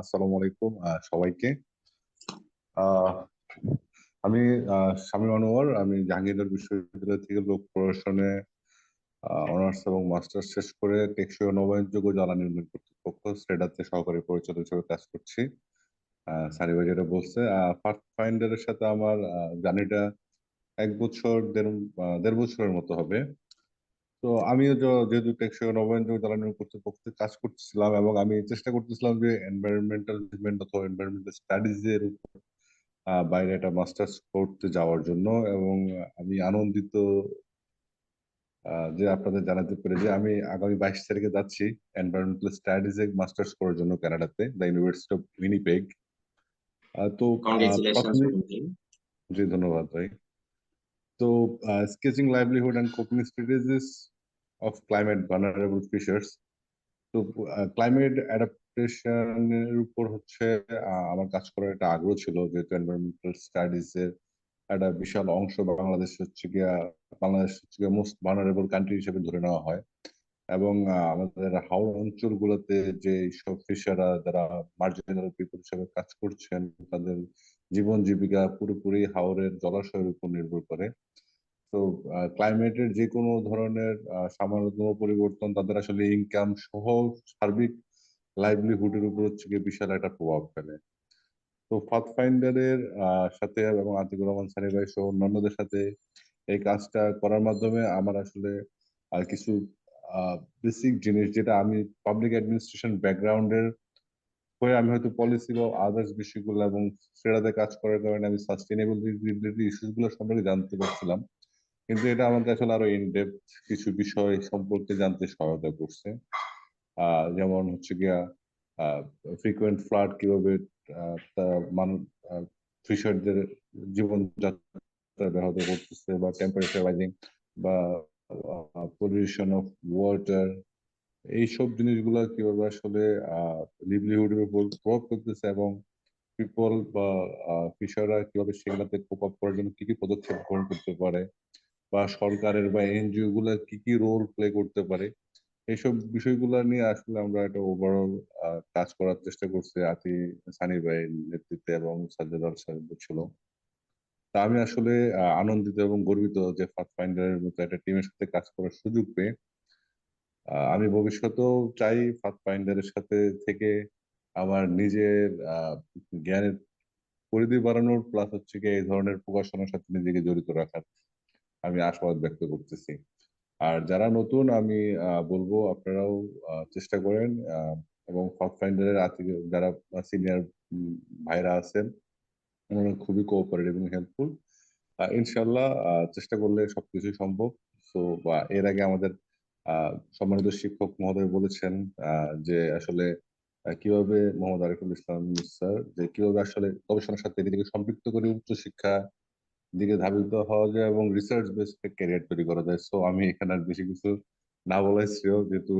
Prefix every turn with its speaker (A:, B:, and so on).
A: আসসালামু আলাইকুম সবাইকে। আমি স্বামী আনোয়ার, আমি জাহাঙ্গীরনগর বিশ্ববিদ্যালয় থেকে লোক প্রশাসনে অনার্স এবং মাস্টার্স শেষ করে টেকসই নবায়নযোগ্য জ্বালানি উন্নয়ন কর্তৃপক্ষ, সেটাতে সহকারী পরিচালক হিসেবে কাজ করছি। সারি ভাই যেটা বলছে ফার্স্ট ফাইন্ডারের সাথে আমার জার্নিটা এক বছর দেড় দেড় বছরের মতো হবে। তো আমিও যেহেতু টেকসই নবায়নযোগ্য জ্বালানি কর্তৃপক্ষে কাজ করতেছিলাম এবং আমি চেষ্টা করতেছিলাম যে এনভায়রনমেন্টাল ম্যানেজমেন্ট অথবা এনভায়রনমেন্টাল স্টাডিজ এর উপর বাইরে একটা মাস্টার্স করতে যাওয়ার জন্য এবং আমি আনন্দিত যে আপনাদের জানাতে পেরে যে আমি আগামী বাইশ তারিখে যাচ্ছি এনভায়রনমেন্টাল স্টাডিজ এ মাস্টার্স করার জন্য কানাডাতে দ্য ইউনিভার্সিটি অফ উইনিপেগ তো জি ধন্যবাদ ভাই। তো sketching livelihood and coping strategies of climate vulnerable fishers তো ক্লাইমেট অ্যাডাপ্টেশনের উপর হচ্ছে আমার কাজ করার একটা আগ্রহ ছিল যেহেতু এনভায়রনমেন্টাল স্টাডিজ এর একটা বিশাল অংশ বাংলাদেশ হচ্ছে গিয়া, বাংলাদেশ হচ্ছে গিয়া মোস্ট ভানারেবল কান্ট্রি হিসেবে ধরে নেওয়া হয়। এবং আমাদের হাওড় অঞ্চলগুলোতে যে সব ফিশাররা যারা মার্জিনাল পিপল হিসেবে কাজ করছেন, তাদের জীবন জীবিকা পুরোপুরি হাওরের জলাশয়ের উপর নির্ভর করে। তো ক্লাইমেটের যে কোনো ধরনের সামান্যতম পরিবর্তন তাদের আসলে ইনকাম সহ সার্বিক লাইভলিহুডের উপর হচ্ছে গিয়ে বিশাল একটা প্রভাব ফেলে। তো ফাথ ফাইন্ডারের সাথে এবং আতিকুর রহমান সানি ভাই সহ অন্যান্যদের সাথে এই কাজটা করার মাধ্যমে আমার আসলে কিছু বেসিক জিনিস যেটা আমি পাবলিক অ্যাডমিনিস্ট্রেশন ব্যাকগ্রাউন্ডের হয়ে আমি হয়তো পলিসি বা আদার্স বিষয়গুলো এবং সেটাতে কাজ করার কারণে আমি সাস্টেনেবিলিটি ইস্যুসগুলো সম্পর্কে জানতে পারছিলাম। কিন্তু এটা আমাদের আসলে আরও ইনডেপথ কিছু বিষয় সম্পর্কে জানতে সহায়তা করছে। যেমন হচ্ছে গিয়া ফ্রিকুয়েন্ট ফ্লাড কীভাবে মানুষ ফিশারদের জীবনযাত্রা ব্যাহত করতেছে বা টেম্পারেচার রাইজিং বা পলিউশন অফ ওয়াটার এইসব জিনিসগুলো কীভাবে আসলে লিভলিহুডের উপর প্রভাব করতেছে এবং পিপল বা ফিশাররা কীভাবে সেগুলাতে কোপ আপ করার জন্য কি কি পদক্ষেপ গ্রহণ করতে পারে? বা সরকারের বা এনজিও গুলা কি কি রোল প্লে করতে পারে? এইসব বিষয়গুলো নিয়ে আসলে আমরা একটা ওভারঅল কাজ করার চেষ্টা করছি আতি সানি ভাইয়ের নেতৃত্বে এবং সাজ্জাদ সাহেব ছিল। তা আমি আসলে আনন্দিত এবং গর্বিত যে ফার্স্ট ফাইন্ডারের মতো একটা টিমের সাথে কাজ করার সুযোগ পেয়ে আমি ভবিষ্যতেও চাই ফার্স্ট ফাইন্ডারের সাথে থেকে আমার নিজের জ্ঞানের পরিধি বাড়ানোর প্লাস হচ্ছে কি এই ধরনের প্রকাশনার সাথে নিজেকে জড়িত রাখার। আমি আশাবাদ ব্যক্ত করতেছি। আর যারা নতুন, আমি বলব আপনারাও চেষ্টা করেন এবং ফার্স্ট ফাইন্ডারের যারা সিনিয়র ভাইরা আছেন ওনারা খুবই কোঅপারেটিভ এবং হেল্পফুল ইনশাল্লাহ চেষ্টা করলে সবকিছু সম্ভব। তো বা, এর আগে আমাদের সম্মানিত শিক্ষক মহোদয় বলেছেন যে আসলে কীভাবে মোহাম্মদ আরিফুল ইসলাম স্যার যে কীভাবে আসলে গবেষণার সাথে নিজেকে সম্পৃক্ত করে উচ্চশিক্ষা দিকে ধাবিত হওয়া যায় এবং রিসার্চ বেসড ক্যারিয়ার তৈরি করা যায়। সো আমি এখানে আর বেশি কিছু না বলাই শ্রেয়, যেহেতু